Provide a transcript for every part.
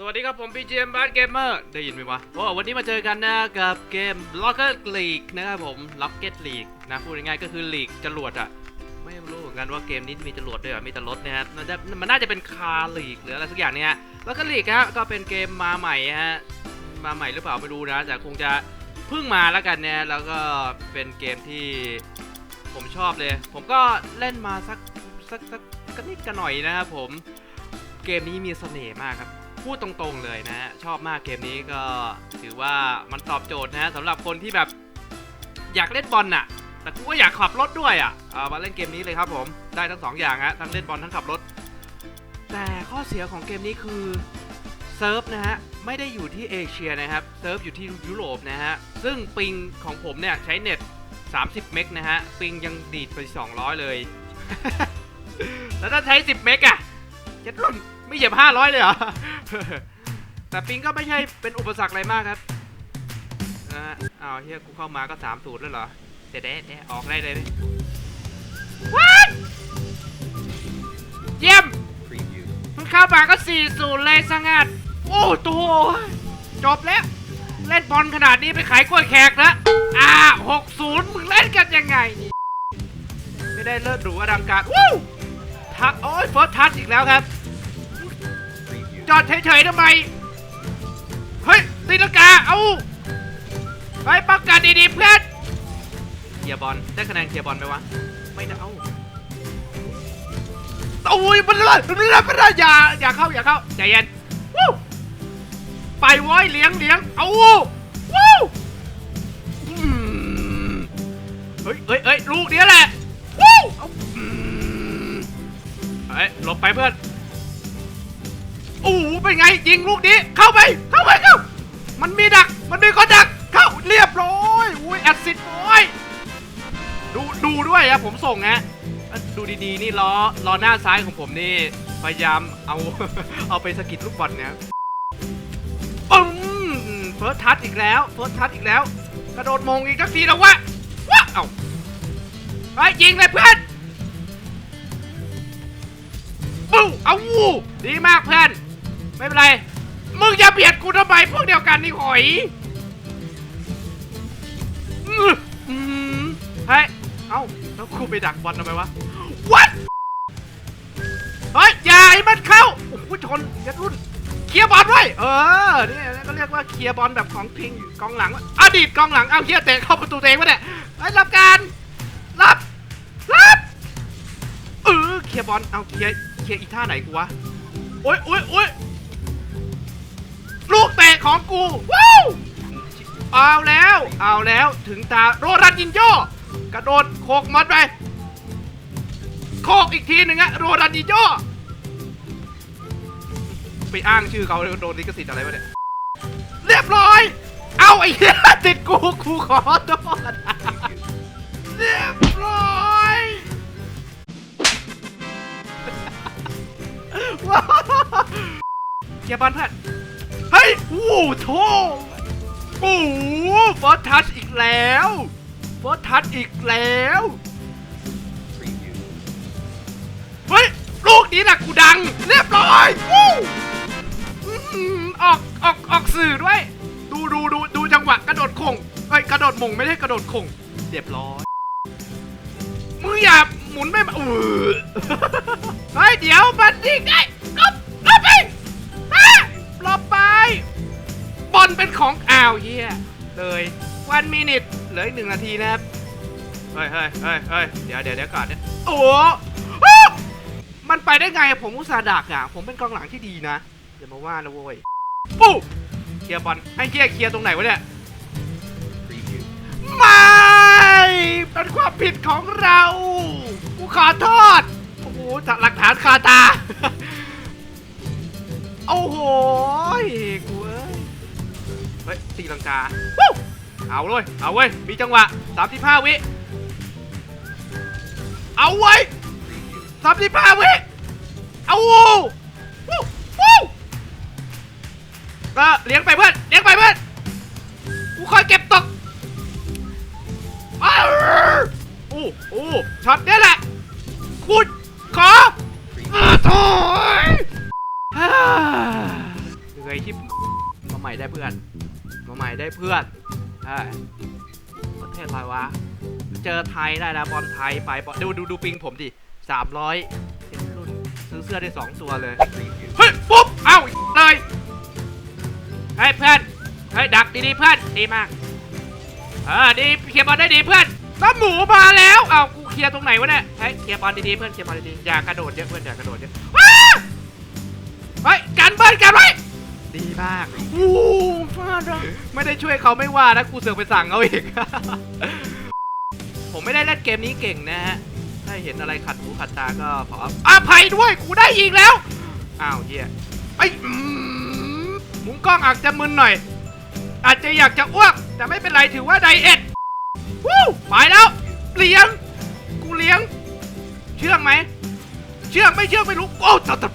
สวัสดีครับผม BGM Bad Gamer ได้ยินไหมวะโอ้วันนี้มาเจอกันนะกับเกม Rocket League นะครับผม Rocket League นะพูดง่ายๆก็คือลีกจรวดอะไม่รู้เหมือนกันว่าเกมนี้มีจรวดด้วยเหรอมีแต่รถนะครับมันะมันน่าจะเป็นคาร์ลีกหรืออะไรสักอย่างเนี่ยแล้วก็ลีกฮะก็เป็นเกมมาใหม่ฮะมาใหม่หรือเปล่าไม่รู้นะแต่คงจะเพิ่งมาแล้วกันเนี่ยแล้วก็เป็นเกมที่ผมชอบเลย ผมก็เล่นมาสักสักสักกนิดกันหน่อยนะครับผมเกมนี้มีเสน่ห์มากครับ พูดตรงๆเลยนะฮะชอบมากเกมนี้ก็ถือว่ามันตอบโจทย์นะฮะสำหรับคนที่แบบอยากเล่นบอลน่ะ แต่กูก็อยากขับรถด้วยอะเอามาเล่นเกมนี้เลยครับผมได้ทั้งสองอย่างฮะทั้งเล่นบอลทั้งขับรถ แต่ข้อเสียของเกมนี้คือเซิร์ฟนะฮะไม่ได้อยู่ที่เอเชียนะครับเซิร์ฟอยู่ที่ยุโรปนะฮะซึ่งปิงของผมเนี่ยใช้เน็ต 30 เมกนะฮะปิงยังดีดไป 200 เลย แล้วถ้าใช้ 10 เมกอะ เจ็ดรุ่นไม่เหยียบ500เลยเหรอ แต่ปิงก็ไม่ใช่เป็นอุปสรรคอะไรมากครับนะฮะอ้าวเฮียกูเข้ามาก็3สูตรแล้วเหรอเด็ดเด็ดออกได้เลยว้าเยี่ยมคุณเพิ่งเข้ามาก็4สูตรเลยสังัด โอ้โตจบแล้ว เล่นบอลขนาดนี้ไปขายกล้วยแขกแล้วอ่า60มึงเล่นกันยังไง ไม่ได้เลิศหรูอลังการวู้ทักโอ้ยเฟิร์สทัชอีกแล้วครับ จอดเฉยๆทำไม เฮ้ยตีลังกา เอาไปป้องกันดีๆเพื่อนเคียร์บอลได้คะแนนเคียร์บอลไหมวะ ไม่ได้ เอาโอ้ยมันเลยมันเลยมันเลยอย่าอย่าเข้าอย่าเข้าใจเย็นวู้ไปว้ยเลี้ยงเลี้ยงเอาวู้วหืมเฮ้ยเฮ้ยเฮ้ยลูกเนี้ยแหละวู้เอาอืมเฮ้ยหลบไปเพื่อน โอ้โหเป็นไงยิงลูกนี้เข้าไปเข้าไปเข้ามันมีดักมันมีคนดักเข้าเรียบร้อยอุ้ยแอดซิดโอ้ยดูดูด้วยนะผมส่งนะดูดีๆนี่ล้อล้อหน้าซ้ายของผมนี่พยายามเอาเอาไปสะกิดลูกบอลเนี่ยปึ้งเฟิร์สทัชอีกแล้วเฟิร์สทัชอีกแล้ว กระโดดมงอีกสักทีแล้ววะว้าเอ้าไปยิงเลยเพื่อนปู้เอาวูดีมากเพื่อน ไม่เป็นไร มึงอย่าเบียดกูทำไมพวกเดียวกันนี่หอยเฮ้ย เอ้า แล้วกูไปดักบอลทำไมวะ What เฮ้ย อย่าให้มันเข้า โอ้โหชนยัดรุ่น เคลียร์บอลด้วย เออ นี่ก็เรียกว่าเคลียร์บอลแบบของพิงอยู่กองหลังอดีตกองหลัง เอาเคลียร์เตะเข้าประตูเองวะเนี่ยเฮ้รับการ รับ รับ เออ เคลียร์บอล เอาเคลียร์ เคลียร์อีท่าไหนกูวะ โอ๊ยโอ๊ยโอ๊ย ของกูว้าวเอาแล้วเอาแล้วถึงตาโรรันยินโยกระโดดโคกมันไปโคกอีกทีหนึ่งอะโรรันยินโยไปอ้างชื่อเขาโดนลิขสิทธิ์อะไรวะเนี่ยเรียบร้อย เอาไอ้เหี้ยติดกูกูขอโทษเรียบร้อยว้าวเกียร์บอลเพื่อน เฮ้ยโอ้โหโถโอ้โฟอทัชอีกแล้วฟอทัชอีกแล้วเฮ้ยลูกนี้นะกูดัง เรียบร้อยวู้ออกออกออกสื่อด้วย ดูดูดูดูจังหวะกระโดดคงเฮ้ยกระโดดมงไม่ได้กระโดดคงเรียบร้อยมึงอย่าหมุนไม่มาเออเฮ้ยเดี๋ยวมันยิงได้กบกบไปอะหลบไป บอลเป็นของอ้าวเฮียเลยวันมินิทเหลืออีกหนึ่งนาทีนะครับ เฮ้ยเฮ้ยเฮ้ยเฮ้ยเดี๋ยวเดี๋ยวเดี๋ยวก่อนเนี่ยโอ้โหมันไปได้ไงผมอุตส่าห์ดักอะ ผมเป็นกองหลังที่ดีนะอย่ามาว่านะเว้ยปุ๊บเคลียร์บอลให้เคลียร์เคลียร์ตรงไหนวะเนี่ยไม่เป็นความผิดของเรากูขอโทษโอ้โหหลักฐานคาตา โอ้โว้ เฮ้ยตีลังกาวู้เอาเลยเอาเว้ย มีจังหวะ 35 วิ เอาไว้ย Preview. 35 วิ เอาวู้วู้วู้ก็เลี้ยงไปเพื่อน เลี้ยงไปเพื่อน กูคอยเก็บตกอ้าวโอ้โอ้ช็อตเนี้ยแหละคุณขอ Preview. อาโถยฮ่าเหนื่อยที่มาใหม่ได้เพื่อน มาใหม่ได้เพื่อนใช่ประเทศอะไรวะ เจอไทยได้นะบอลไทยไปบอลดูดูดูปิงผมดิสามร้อยรุ่นซื้อเสื้อได้สองตัวเลย เฮ้ย ปุ๊บ เอ้าเลยเฮ้ยเพื่อน เฮ้ย ดักดีๆเพื่อน ดีมาก เออ ดี เคลียร์บอลได้ดีเพื่อนแล้วหมูมาแล้ว เอ้ากูเคลียร์ตรงไหนวะเนี่ย เฮ้ย เคลียร์บอลดีๆเพื่อน เคลียร์บอลดีๆ อย่ากระโดดเยอะเพื่อน อย่ากระโดดเยอะอ้าเฮ้ย กันเบิร์นกันไว้ ดีมากอู้ฟาดอะไม่ได้ช่วยเขาไม่ว่านะกูเสือกไปสั่งเขาอีก ผมไม่ได้เล่นเกมนี้เก่งนะฮะ ถ้าเห็นอะไรขัดหูขัดตาก็ขออภัยด้วยกูได้อีกแล้ว อ้าวเฮียไอ้ยอืมหมุนกล้องอาจจะมึนหน่อย อาจจะอยากจะอ้วก แต่ไม่เป็นไรถือว่าไดเอทวู้ไปแล้วเลี้ยง กูเลี้ยง เชื่องไหม เชื่องไม่เชื่องไม่รู้ โอ้ตัดตัด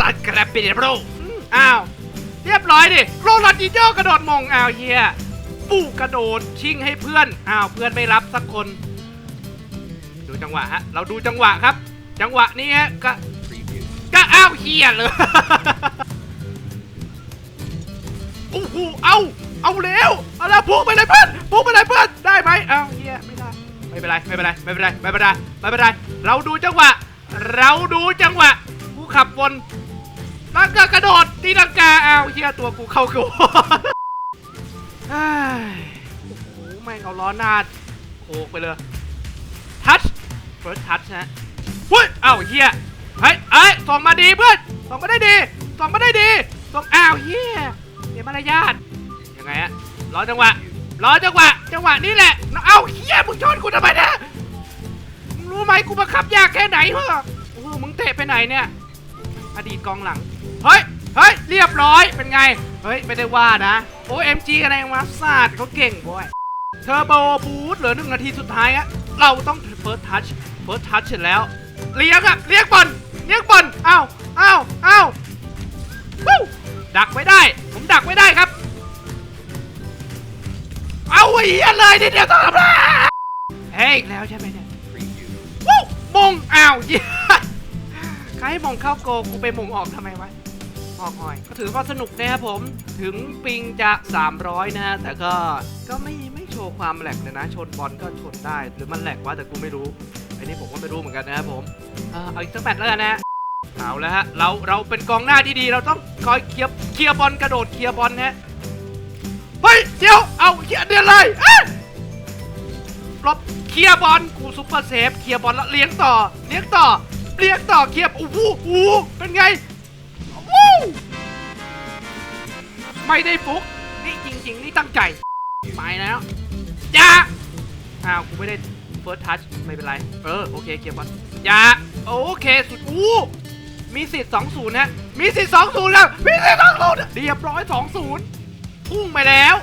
ตัดกระปิดโรอ้าว เรียบร้อยดิโรนัลดิโญ่กระโดดมงอ้าวเฮียปูกระโดดชิงให้เพื่อนอ้าวเพื่อนไม่รับสักคน ดูจังหวะฮะเราดูจังหวะครับ จังหวะนี้ฮะก็ก็อ้าวเฮียเลยโอ้โหเอาเอาเร็วเอาละพุ่งไปเลยเพื่อนพุ่งไปเลยเพื่อนได้ไหมเอาเฮียไม่ได้ไม่เป็นไรไม่เป็นไรไม่เป็นไรไม่เป็นไรไม่เป็นไรเราดูจังหวะ เราดูจังหวะผู้ขับวน ล้วก็กระโดดตีลังกาเอาเฮียตัวกูเข้ากูเฮ้โอ้โหแม่งเอาล้อหน้าโขกไปเลยทัชเฟิร์สทัชนะเฮ้ยเอ้าเฮียเฮ้ยเอ้ยส่งมาดีเพื่อนส่งมาได้ดีส่งมาได้ดีส่งอ้าวเฮียเสียมารยาทยังไงอะรอจังหวะรอจังหวะจังหวะนี้แหละเอ้าเฮียมึงชนกูทำไมเนี่ยมึงรู้ไหมกูบังคับยากแค่ไหนเหรอโอ้โหมึงเตะไปไหนเนี่ย อดีตกองหลัง เฮ้ย เฮ้ย เรียบร้อย เป็นไง เฮ้ย ไม่ได้ว่านะ โอ้เอ็มจีกันเองมาศาสตร์เขาเก่งบอยเทอร์โบบูทเหลือหนึ่งนาทีสุดท้ายอะเราต้องเฟิร์สทัชเฟิร์สทัชเสร็จแล้ว เลี้ยงอะเลี้ยงบอลเลี้ยงบอลเอ้าเอ้าเอ้าวดักไม่ได้ ผมดักไม่ได้ครับ เอาไอ้เหี้ยเลยทีเดียวต้องทำได้เฮ้ยอีกแล้วใช่ไหมเนี่ย Preview. วู้มงอ้าวเหี้ย ใครให้มงเข้าโกกูไปมงออกทำไมวะออกหอย ก็ถือว่าสนุกนะครับผม ถึงปิงจะ 300 นะฮะ แต่ก็ก็ไม่ไม่โชว์ความแหลกเลยนะ ชนบอลก็ชนได้ หรือมันแหลกวะแต่กูไม่รู้ อันนี้ผมก็ไม่รู้เหมือนกันนะครับผม เอาอีกสักแมตช์แล้วกันนะเอาแล้วฮะ เราเราเป็นกองหน้าที่ดี เราต้องคอยเคลียร์เคลียร์บอลกระโดดเคลียร์บอลนะฮะ เฮ้ยเดี๋ยว เอาเคลียร์เดียวเลยเอ้ยหลบเคลียร์บอลกูซุปเปอร์เซฟเคลียร์บอลแล้วเลี้ยงต่อเลี้ยงต่อ เลี้ยงต่อเคียร์โอ้โหโอ้เป็นไงวู้ไม่ได้ฟุกนี่จริง ๆ นี่ตั้งใจไปแล้วอย่าอ้าวกูไม่ได้เฟิร์สทัชไม่เป็นไร เออ โอเคเคียร์บอลอย่าโอเคสุดอู้มีสิทธิ์2-0นย์ฮะมีสิทธิ์2-0แล้ว มีสิทธิ์2-0เรียบร้อย2-0พุ่งไปแล้ว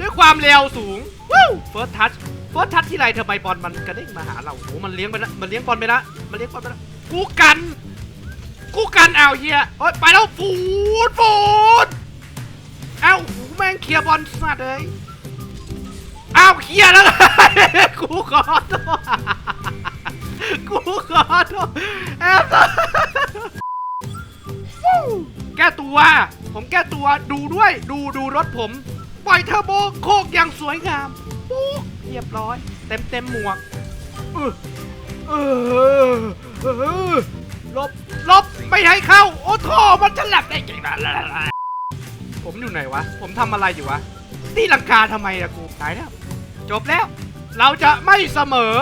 ด้วยความเร็วสูงวู้เฟิร์สทัชเฟิร์สทัชที่ไรทำไมบอลมันกระเด้งมาหาเราโอ้มันเลี้ยงไปแล้วมันเลี้ยงบอลไปแล้วมันเลี้ยงบอลไปแล้ว กูกัน กูกันเอาเฮียเฮ้ยไปแล้วฟูดฟูดเอ้าหูแม่งเคลียร์บอลสัตว์เลยเอ้าเคลียร์แล้วกูขอโทษกูขอโทษแอบแก้ตัว ผมแก้ตัวดูด้วย ดูดูรถผม ปล่อยเทอร์โบโคกอย่างสวยงามปุ๊บเรียบร้อย เต็มเต็มหมวกเออเออ เออลบลบไม่ให้เข้า โอ้โถมันฉลับได้จริงนะผมอยู่ไหนวะ ผมทำอะไรอยู่วะตีลังกาทำไมอะกูตายแล้ว จบแล้ว เราจะไม่เสมอ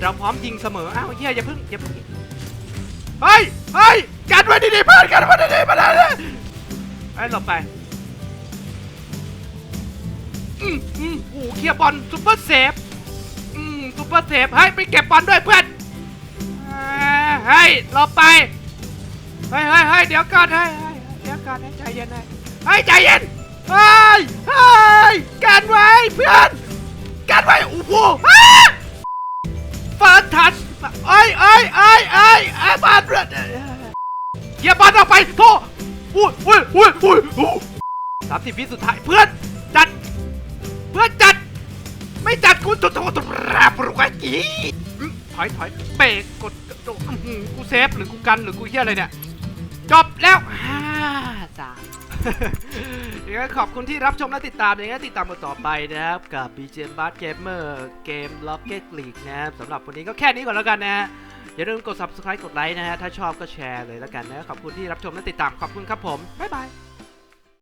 เราพร้อมยิงเสมอ อ้าวเฮียอย่าพึ่งอย่าพึ่งเฮ้ยเฮ้ยกันไว้ดีๆเพื่อนกันไว้ดีๆมาเลยไอ้หลบไปอืมอืมโอ้เคียบอลซุปเปอร์เซฟอืมซุปเปอร์เซฟให้ไปเก็บบอลด้วยเพื่อน เฮ้ยหลบไป เฮ้ยเฮ้ยเฮ้ยเดี๋ยวก่อนเฮ้ยเฮ้ยเดี๋ยวก่อนให้ใจเย็นให้เฮ้ยใจเย็น เฮ้ย เฮ้ยกันไว้เพื่อน กันไว้โอ้โหเฟิร์สทัชเอ้ยเอ้ยเอ้ยเอ้ยไอ้บอลเกียร์บอลออกไปโทษอุ้ยอุ้ยอุ้ยอุ้ยอุ้ยสามสิบวิสุดท้ายเพื่อนจัด เพื่อนจัด ไม่จัดกูตุตุตุราปรุกจีอืม ถอยถอยเบรกกดโดกูเซฟหรือกูกันหรือกูเฮียอะไรเนี่ย จบแล้วห้าสามยังไงขอบคุณที่รับชมและติดตามยังไงติดตามกันต่อไปนะครับ กับ BGM b a s Gamer เกม Rocket League นะครับสำหรับวันนี้ก็แค่นี้ก่อนแล้วกันนะฮะอย่าลืมกด subscribe กดไลค์นะฮะ ถ้าชอบก็แชร์เลยแล้วกันนะ ขอบคุณที่รับชมและติดตาม ขอบคุณครับผม บ๊ายบาย